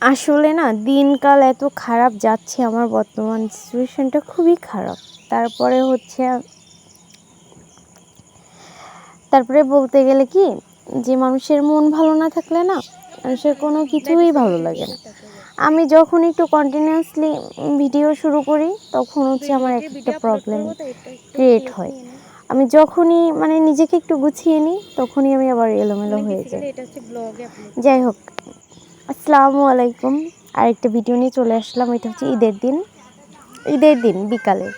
আসলে না, দিনকাল এত খারাপ যাচ্ছে আমার বর্তমান সিচুয়েশনটা খুবই খারাপ। তারপরে হচ্ছে, তারপরে বলতে গেলে কি, যে মানুষের মন ভালো না থাকলে না, মানুষের কোনো কিছুই ভালো লাগে না। আমি যখন একটু কন্টিনিউয়াসলি ভিডিও শুরু করি, তখন হচ্ছে আমার একটা প্রবলেম ক্রিয়েট হয়। আমি যখনই মানে নিজেকে একটু গুছিয়ে নিই, তখনই আমি আবার এলোমেলো হয়ে যাই। যাই হোক আসসালামু আলাইকুম। আরেকটা ভিডিও নিয়ে চলে আসলাম, এটা হচ্ছে ঈদের দিন। ঈদের দিন বিকালে।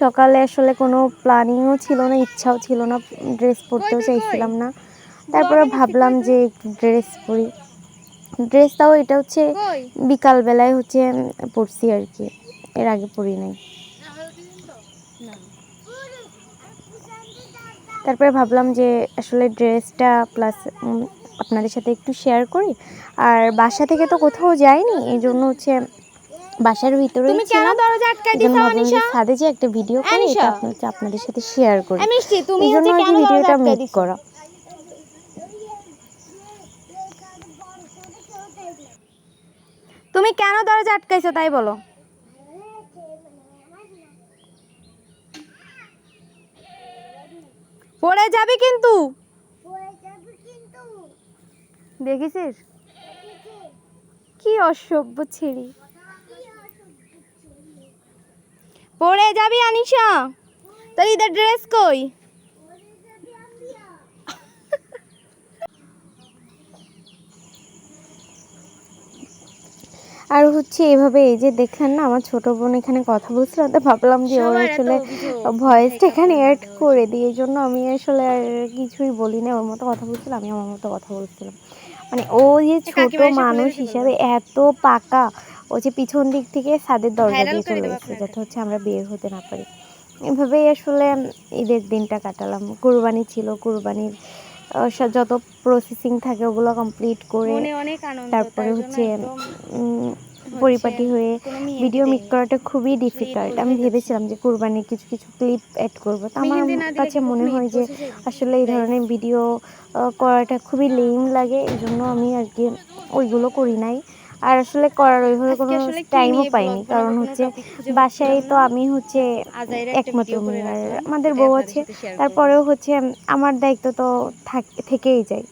সকালে আসলে কোনো প্ল্যানিংও ছিল না, ইচ্ছাও ছিল না ড্রেস পরতেও চাইছিলাম না। তারপরে ভাবলাম যে একটু ড্রেস পরি। ড্রেসটাও এটা হচ্ছে বিকালবেলায় হচ্ছে পরছি আর কি, এর আগে পরি নাই। তারপরে ভাবলাম যে আসলে ড্রেসটা প্লাস আপনাদের সাথে একটু শেয়ার করি। আর বাসা থেকে তো কোথাও যাইনি এই জন্য হচ্ছে বাসার ভিতরেই তুমি কেন দরজা আটকাই দিছো আনিশা ছাদে যে একটা ভিডিও করি এটা আপনি- হচ্ছে আপনাদের সাথে শেয়ার করি। মিষ্টি তুমি হচ্ছে কেন ভিডিওটা মেক করা। তুমি কেন দরজা আটকাইছো তাই বলো। পড়ে যাবে কিন্তু। দেখেছিস? কি অসভ্য ছেড়ি পরে যাবি আনিশা? তোর ঈদের ড্রেস কই? আর হচ্ছে এভাবে এই যে দেখলেন না আমার ছোট বোন এখানে কথা বলছিল তো ভাবলাম যে ওর আসলে ভয়েসটা এখানে অ্যাড করে দিই এই জন্য আমি আসলে আর কিছুই বলি না ওর মতো কথা বলছিলাম আমি আমার মতো কথা বলছিলাম। মানে ও যে ছোট মানুষ হিসাবে এত পাকা ও যে পিছন দিক থেকে ছাদের দরজা দিয়ে চলে গেছে যাতে হচ্ছে আমরা বের হতে না পারি। এভাবেই আসলে ঈদের দিনটা কাটালাম। কুরবানি ছিল কুরবানির যত প্রসেসিং থাকে ওগুলো কমপ্লিট করে তারপরে হচ্ছে পরিপাটি হয়ে ভিডিও মেক করাটা খুবই ডিফিকাল্ট আমি ভেবেছিলাম যে কুরবানির কিছু কিছু ক্লিপ অ্যাড করব। তো আমার কাছে মনে হয় যে আসলে এই ধরনের ভিডিও করাটা খুবই লেম লাগে এই জন্য আমি আর কি ওইগুলো করি নাই। আর আসলে করার ওইভাবে কোনো টাইমও পাইনি। কারণ হচ্ছে বাসায় তো আমি হচ্ছে একমাত্র আর আমাদের বউ আছে। তারপরেও হচ্ছে আমার দায়িত্ব তো থেকেই যায়।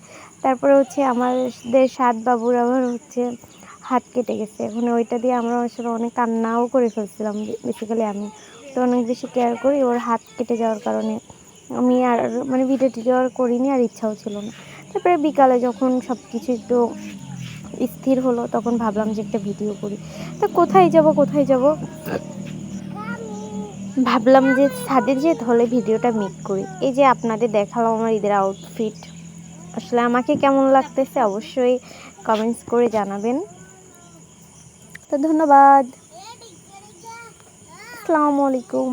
তারপরে হচ্ছে আমাদের সাত বাবুর আবার হচ্ছে হাত কেটে গেছে। এখন ওইটা দিয়ে আমরা আসলে অনেক কান্নাও করে ফেলছিলাম বেসিক্যালি আমি। তো অনেক বেশি কেয়ার করি ওর হাত কেটে যাওয়ার কারণে। আমি আর মানে ভিডিও টিডিও আর করিনি আর ইচ্ছাও ছিল না। তারপরে বিকালে যখন সব কিছু একটু স্থির হলো, তখন ভাবলাম যে একটা ভিডিও করি। তো কোথায় যাব কোথায় যাব? ভাবলাম যে ছাদে যে তাহলে ভিডিওটা মেক করি। এই যে আপনাদের দেখালাম আমার ঈদের আউটফিট আসলে আমাকে কেমন লাগতেছে অবশ্যই কমেন্টস করে জানাবেন। তো ধন্যবাদ। আসসালামু আলাইকুম।